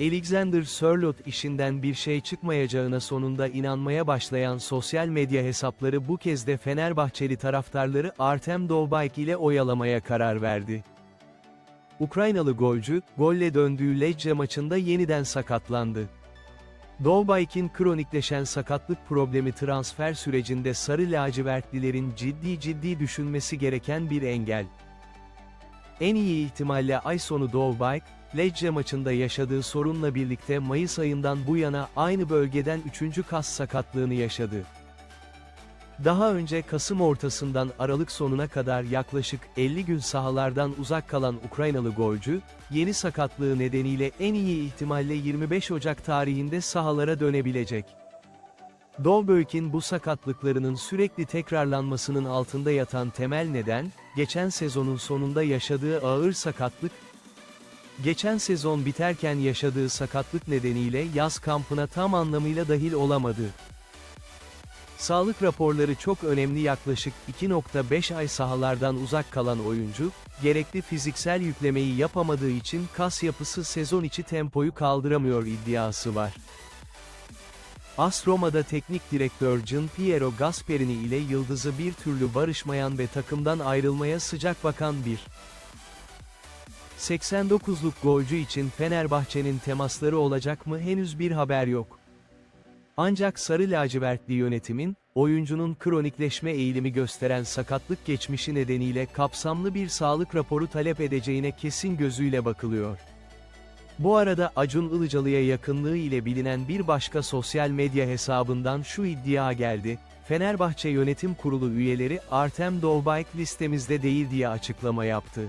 Alexander Sörloth işinden bir şey çıkmayacağına sonunda inanmaya başlayan sosyal medya hesapları bu kez de Fenerbahçeli taraftarları Artem Dovbyk ile oyalamaya karar verdi. Ukraynalı golcü, golle döndüğü Lecce maçında yeniden sakatlandı. Dovbyk'in kronikleşen sakatlık problemi transfer sürecinde sarı lacivertlilerin ciddi ciddi düşünmesi gereken bir engel. En iyi ihtimalle ay sonu Dovbyk, Lecce maçında yaşadığı sorunla birlikte Mayıs ayından bu yana aynı bölgeden 3. kas sakatlığını yaşadı. Daha önce Kasım ortasından Aralık sonuna kadar yaklaşık 50 gün sahalardan uzak kalan Ukraynalı golcü, yeni sakatlığı nedeniyle en iyi ihtimalle 25 Ocak tarihinde sahalara dönebilecek. Dovbök'in bu sakatlıklarının sürekli tekrarlanmasının altında yatan temel neden, geçen sezonun sonunda yaşadığı ağır sakatlık, geçen sezon biterken yaşadığı sakatlık nedeniyle yaz kampına tam anlamıyla dahil olamadı. Sağlık raporları çok önemli yaklaşık 2.5 ay sahalardan uzak kalan oyuncu, gerekli fiziksel yüklemeyi yapamadığı için kas yapısı sezon içi tempoyu kaldıramıyor iddiası var. AS Roma'da teknik direktör Gian Piero Gasperini ile yıldızı bir türlü barışmayan ve takımdan ayrılmaya sıcak bakan bir 89'luk golcü için Fenerbahçe'nin temasları olacak mı henüz bir haber yok. Ancak sarı lacivertli yönetimin, oyuncunun kronikleşme eğilimi gösteren sakatlık geçmişi nedeniyle kapsamlı bir sağlık raporu talep edeceğine kesin gözüyle bakılıyor. Bu arada Acun Ilıcalı'ya yakınlığı ile bilinen bir başka sosyal medya hesabından şu iddia geldi, Fenerbahçe Yönetim Kurulu üyeleri Artem Dovbyk listemizde değil diye açıklama yaptı.